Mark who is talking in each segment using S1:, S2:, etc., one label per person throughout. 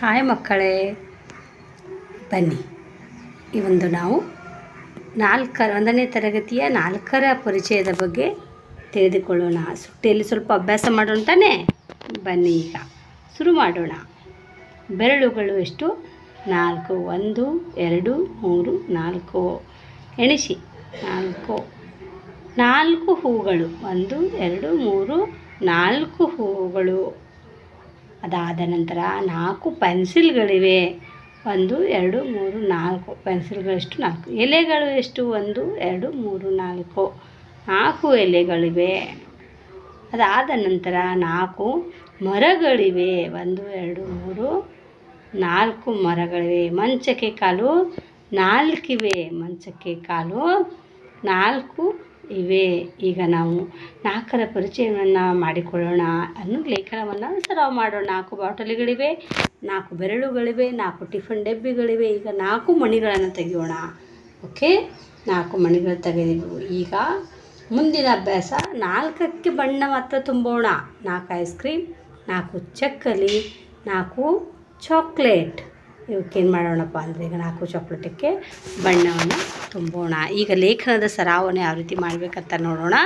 S1: Hi ಮಕ್ಕಳೇ, ಬನ್ನಿ. ಈ ಒಂದು ನಾವು ನಾಲ್ಕರ, ಒಂದನೇ ತರಗತಿಯ ನಾಲ್ಕರ ಪರಿಚಯದ ಬಗ್ಗೆ ತಿಳಿದುಕೊಳ್ಳೋಣ. ಸುಟ್ಟಿಯಲ್ಲಿ ಸ್ವಲ್ಪ ಅಭ್ಯಾಸ ಮಾಡೋಣ ತಾನೇ? ಬನ್ನಿ ಈಗ. ಶುರು ಮಾಡೋಣ. ಬೆರಳುಗಳು ಎಷ್ಟು? ನಾಲ್ಕು, ಒಂದು, ಎರಡು, ಮೂರು, ನಾಲ್ಕು. ಎಣಿಸಿ. ನಾಲ್ಕು. ನಾಲ್ಕು ಹೂಗಳು. ಒಂದು, ಎರಡು, ಮೂರು, ನಾಲ್ಕು ಹೂಗಳು. ಅದಾದ ನಂತರ ನಾಲ್ಕು ಪೆನ್ಸಿಲ್ಗಳಿವೆ. ಒಂದು, ಎರಡು, ಮೂರು, ನಾಲ್ಕು. ಪೆನ್ಸಿಲ್ಗಳಷ್ಟು ನಾಲ್ಕು. ಎಲೆಗಳು ಎಷ್ಟು? ಒಂದು, ಎರಡು, ಮೂರು, ನಾಲ್ಕು. ನಾಲ್ಕು ಎಲೆಗಳಿವೆ. ಅದಾದ ನಂತರ ನಾಲ್ಕು ಮರಗಳಿವೆ. ಒಂದು, ಎರಡು, ಮೂರು, ನಾಲ್ಕು ಮರಗಳಿವೆ. ಮಂಚಕ್ಕೆ ಕಾಲು ನಾಲ್ಕಿವೆ. ಮಂಚಕ್ಕೆ ಕಾಲು ನಾಲ್ಕು ಇವೆ. ಈಗ ನಾವು ನಾಲ್ಕರ ಪರಿಚಯವನ್ನು ಮಾಡಿಕೊಳ್ಳೋಣ. ಅನ್ನು ಲೇಖನವನ್ನು ಸರಾವ ಮಾಡೋಣ. ನಾಲ್ಕು ಬಾಟಲಿಗಳಿವೆ, ನಾಲ್ಕು ಬೆರಳುಗಳಿವೆ, ನಾಲ್ಕು ಟಿಫನ್ ಡಬ್ಬಿಗಳಿವೆ. ಈಗ ನಾಲ್ಕು ಮಣಿಗಳನ್ನು ತೆಗೆಯೋಣ. ಓಕೆ? ನಾಲ್ಕು ಮಣಿಗಳು ತೆಗೆದಿದ್ದವು ಈಗ ಮುಂದಿನ ಅಭ್ಯಾಸ, ನಾಲ್ಕಕ್ಕೆ ಬಣ್ಣ ಮಾತ್ರ ತುಂಬೋಣ. ನಾಲ್ಕು ಐಸ್ ಕ್ರೀಮ್, ನಾಲ್ಕು ಚಕ್ಕಲಿ, ನಾಲ್ಕು ಚಾಕ್ಲೇಟ್. ಇವಕ್ಕೇನು ಮಾಡೋಣಪ್ಪ ಅಂದರೆ. ಈಗ ನಾಲ್ಕು ಚಾಕ್ಲೇಟಕ್ಕೆ ಬಣ್ಣವನ್ನು ತುಂಬೋಣ. ಈಗ ಲೇಖನದ ಸರಾವನೆ ಯಾವ ರೀತಿ ಮಾಡಬೇಕಂತ ನೋಡೋಣ.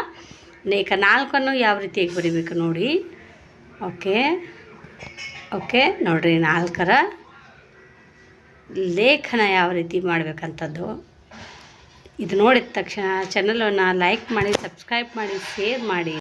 S1: ಲೇಖ ನಾಲ್ಕನ್ನು ಯಾವ ರೀತಿಯಾಗಿ ಬರಿಬೇಕು ನೋಡಿ. ಓಕೆ. ಓಕೆ, ನೋಡಿರಿ ನಾಲ್ಕರ ಲೇಖನ ಯಾವ ರೀತಿ ಮಾಡಬೇಕಂಥದ್ದು ಇದು ನೋಡಿದ ತಕ್ಷಣ ಚಾನಲನ್ನು ಲೈಕ್ ಮಾಡಿ ಸಬ್ಸ್ಕ್ರೈಬ್ ಮಾಡಿ ಶೇರ್ ಮಾಡಿ.